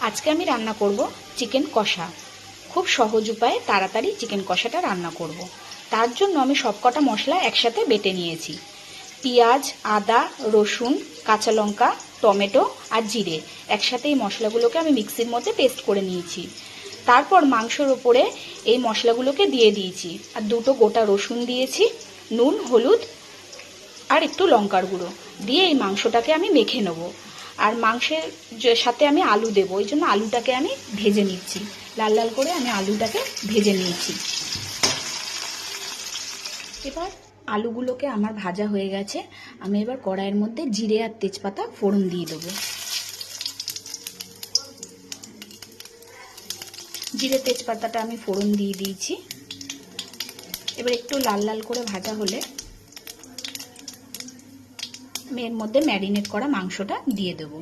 আজকে আমি রান্না করব চিকেন কষা। খুব সহজ উপায়ে তাড়াতাড়ি চিকেন কষাটা রান্না করব। তার জন্য আমি সবকটা মশলা একসাথে বেটে নিয়েছি। পেঁয়াজ, আদা, রসুন, কাঁচা লঙ্কা, টমেটো আর জিরে একসাথে এই মশলাগুলোকে আমি মিক্সির মধ্যে পেস্ট করে নিয়েছি। তারপর মাংসর ওপরে এই মশলাগুলোকে দিয়ে দিয়েছি। আর দুটো গোটা রসুন দিয়েছি, নুন, হলুদ আর একটু লঙ্কার গুঁড়ো। দিয়ে এই মাংসটাকে আমি মেখে নেব। আর মাংসের সাথে আমি আলু দেবো, ওই জন্য আলুটাকে আমি ভেজে নিচ্ছি। লাল লাল করে আমি আলুটাকে ভেজে নিয়েছি এবার আলুগুলোকে আমার ভাজা হয়ে গেছে, আমি এবার কড়াইয়ের মধ্যে জিরে আর তেজপাতা ফোড়ন দিয়ে দেবো। জিরে তেজপাতাটা আমি ফোড়ন দিয়ে দিয়েছি। এবার একটু লাল লাল করে ভাজা হলে এর মধ্যে ম্যারিনেট করা মাংসটা দিয়ে দেবো।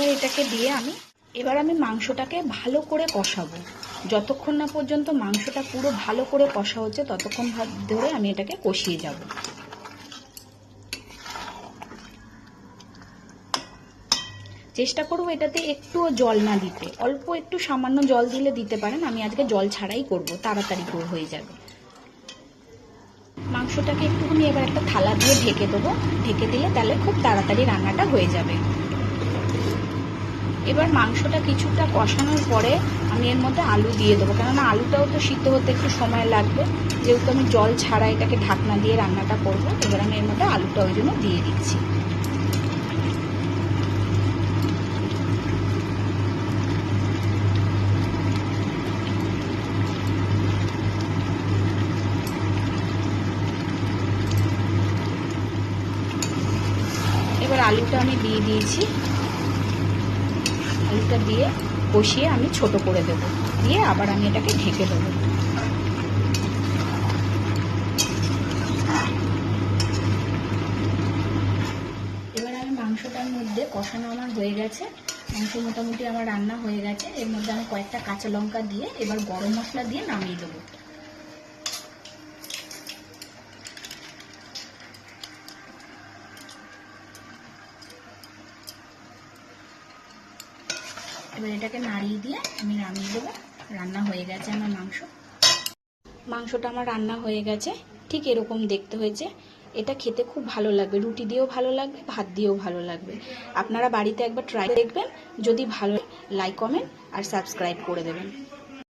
এবার এটাকে দিয়ে আমি, এবার আমি মাংসটাকে ভালো করে কষাবো। যতক্ষণ না পর্যন্ত মাংসটা পুরো ভালো করে কষা হচ্ছে, ততক্ষণ ধরে আমি এটাকে কষিয়ে যাব। চেষ্টা করব এটাতে একটুও জল না দিতে। অল্প একটু সামান্য জল দিলে দিতে পারেন, আমি আজকে জল ছাড়াই করব, তাড়াতাড়ি করে হয়ে যাবে। মাংসটাকে একটুখানি এবার একটা থালা দিয়ে ঢেকে দেবো। ঢেকে দিলে তাহলে খুব তাড়াতাড়ি রান্নাটা হয়ে যাবে। এবার মাংসটা কিছুটা কষানোর পরে আমি এর মধ্যে আলু দিয়ে দেবো। কেননা আলুটাও তো সিদ্ধ হতে একটু সময় লাগবে। যেহেতু আমি জল ছাড়া এটাকে ঢাকনা দিয়ে রান্নাটা করব, এবার আমি এর মধ্যে আলুটা ওই জন্য দিয়ে দিচ্ছি। এবার আলুটা আমি দিয়ে দিয়েছি। আলুটা দিয়ে কষিয়ে আমি ছোট করে দেব। দিয়ে আবার আমি এটাকে ঢেকে দেব। এবার আমি মাংসটার মধ্যে কষানো আমার হয়ে গেছে। মাংস মোটামুটি আমার রান্না হয়ে গেছে। এর মধ্যে আমি কয়েকটা কাঁচা লঙ্কা দিয়ে এবার গরম মশলা দিয়ে নামিয়ে দেবো। এবার এটাকে নাড়িয়ে দিয়ে আমি নামিয়ে দেবো। রান্না হয়ে গেছে আমার মাংস। মাংসটা আমার রান্না হয়ে গেছে। ঠিক এরকম দেখতে হয়েছে। এটা খেতে খুব ভালো লাগবে। রুটি দিয়েও ভালো লাগবে, ভাত দিয়েও ভালো লাগবে। আপনারা বাড়িতে একবার ট্রাই দেখবেন। যদি ভালো লাইক কমেন্ট আর সাবস্ক্রাইব করে দেবেন।